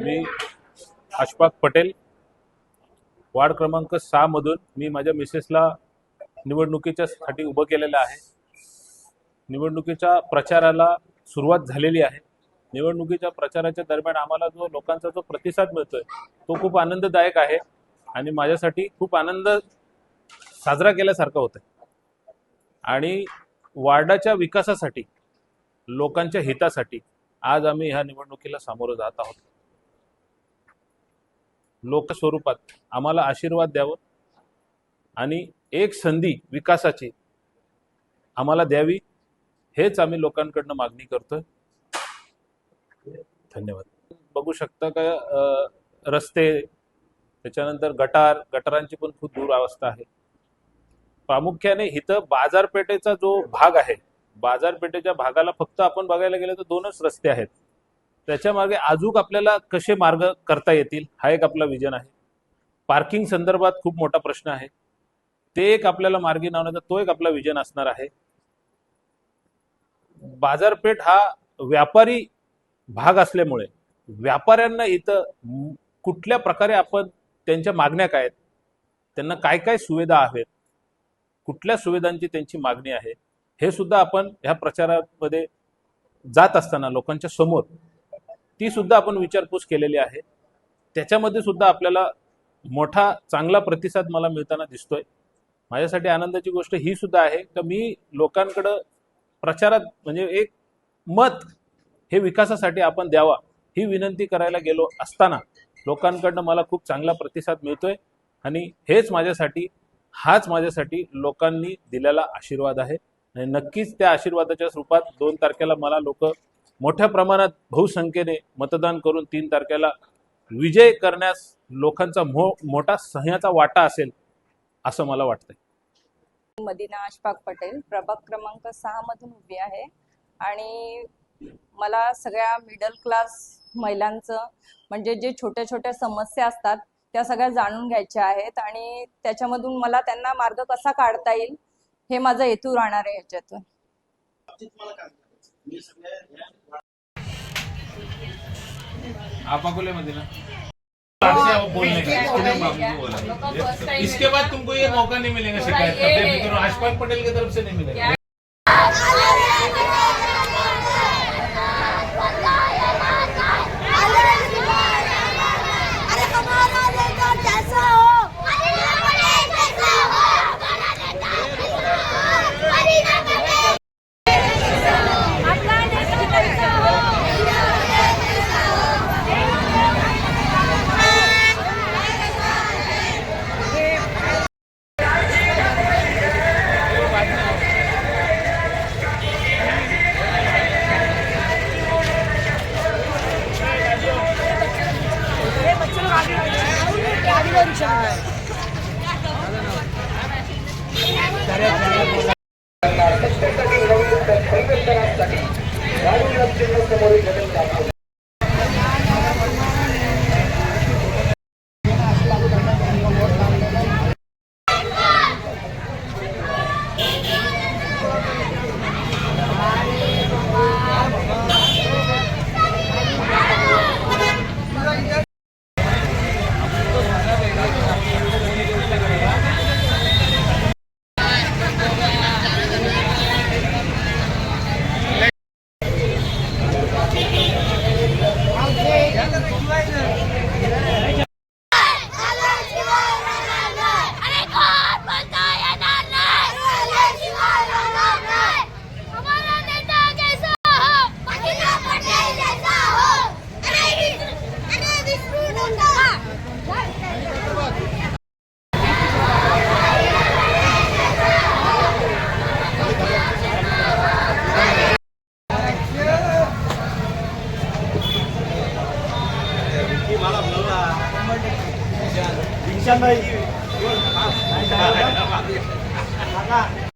मी Ashfaq Patel. Ward क्रमांक सहा मधून मी माझ्या मिसेसला निवडणुकीच्या साठी उभं केलेलं आहे. निवडणुकीच्या प्रचाराला सुरुवात झालेली आहे. निवडणुकीच्या प्रचाराच्या दरम्यान आम्हाला जो लोकांचा जो प्रतिसाद मिळतोय तो खूप आनंददायक आहे आणि माझ्यासाठी खूप आनंद साजरा केल्यासारखा होतं आणि वार्डाच्या विकासासाठी लोकांच्या हितासाठी आज आम्ही ह्या निवडणुकीला सामोरं जात आहोत. लोकस्वरूपात आम्हाला आशीर्वाद द्यावं आणि एक संधी विकासाची आम्हाला द्यावी हेच आम्ही लोकांकडनं मागणी करतोय. धन्यवाद. बघू शकता का रस्ते त्याच्यानंतर गटार गटारांची पण खूप दूर अवस्था आहे. प्रामुख्याने इथं बाजारपेठेचा जो भाग आहे बाजारपेठेच्या भागाला फक्त आपण बघायला गेलं तर दोनच रस्ते आहेत. त्याच्यामागे अजूक आपल्याला कसे मार्ग करता येतील हा एक आपला विजन आहे. पार्किंग संदर्भात खूप मोठा प्रश्न आहे. ते एक आपल्याला मार्गी लावण्याचा तो एक आपला विजन असणार आहे. बाजारपेठ हा व्यापारी भाग असल्यामुळे व्यापाऱ्यांना इथं कुठल्या प्रकारे आपण त्यांच्या मागण्या काय आहेत त्यांना काय काय सुविधा आहेत कुठल्या सुविधांची त्यांची मागणी आहे हे सुद्धा आपण ह्या प्रचारामध्ये जात असताना लोकांच्या समोर ती सुद्धा आपण विचारपूस केलेली आहे. त्याच्यामध्ये सुद्धा आपल्याला मोठा चांगला प्रतिसाद मला मिळताना दिसतोय. माझ्यासाठी आनंदाची गोष्ट ही सुद्धा आहे तर मी लोकांकडं प्रचारात म्हणजे एक मत हे विकासासाठी आपण द्यावा ही विनंती करायला गेलो असताना लोकांकडनं मला खूप चांगला प्रतिसाद मिळतोय आणि हेच माझ्यासाठी हाच माझ्यासाठी लोकांनी दिलेला आशीर्वाद आहे. आणि नक्कीच त्या आशीर्वादाच्या स्वरूपात दोन तारखेला मला लोक मोठ्या प्रमाणात बहुसंख्येने मतदान करून तीन तारखेला विजय करण्यास लोकांचा मो मोठा सह्याचा वाटा असेल असं मला वाटतंय. मदिना अशफाक पटेल प्रभाग क्रमांक सहा मधून उभी आहे. आणि मला सगळ्या मिडल क्लास महिलांचं म्हणजे जे छोट्या छोट्या समस्या असतात त्या सगळ्या जाणून घ्यायच्या आहेत. आणि त्याच्यामधून मला त्यांना मार्ग कसा काढता येईल हे माझा हेतू राहणार आहे ह्याच्यातून आप अकोले मध्ये ना का? इसके बाद तुमको ये मौका नहीं मिलेगा शिकायत का? बेफिक्र रहो, अशफाक पटेल की तरफ से नहीं मिलेगा. अरे हमारा नेता कैसा हो कैसा हो हमारा नेता मरीना पटेल आपका नेता कैसा हो अरे कोण बोलता येणार नाही हमारा नेता कैसा हो मदीना पटेल जैसा हो अरे अरे विष्णु नंदा रिक्षा नाही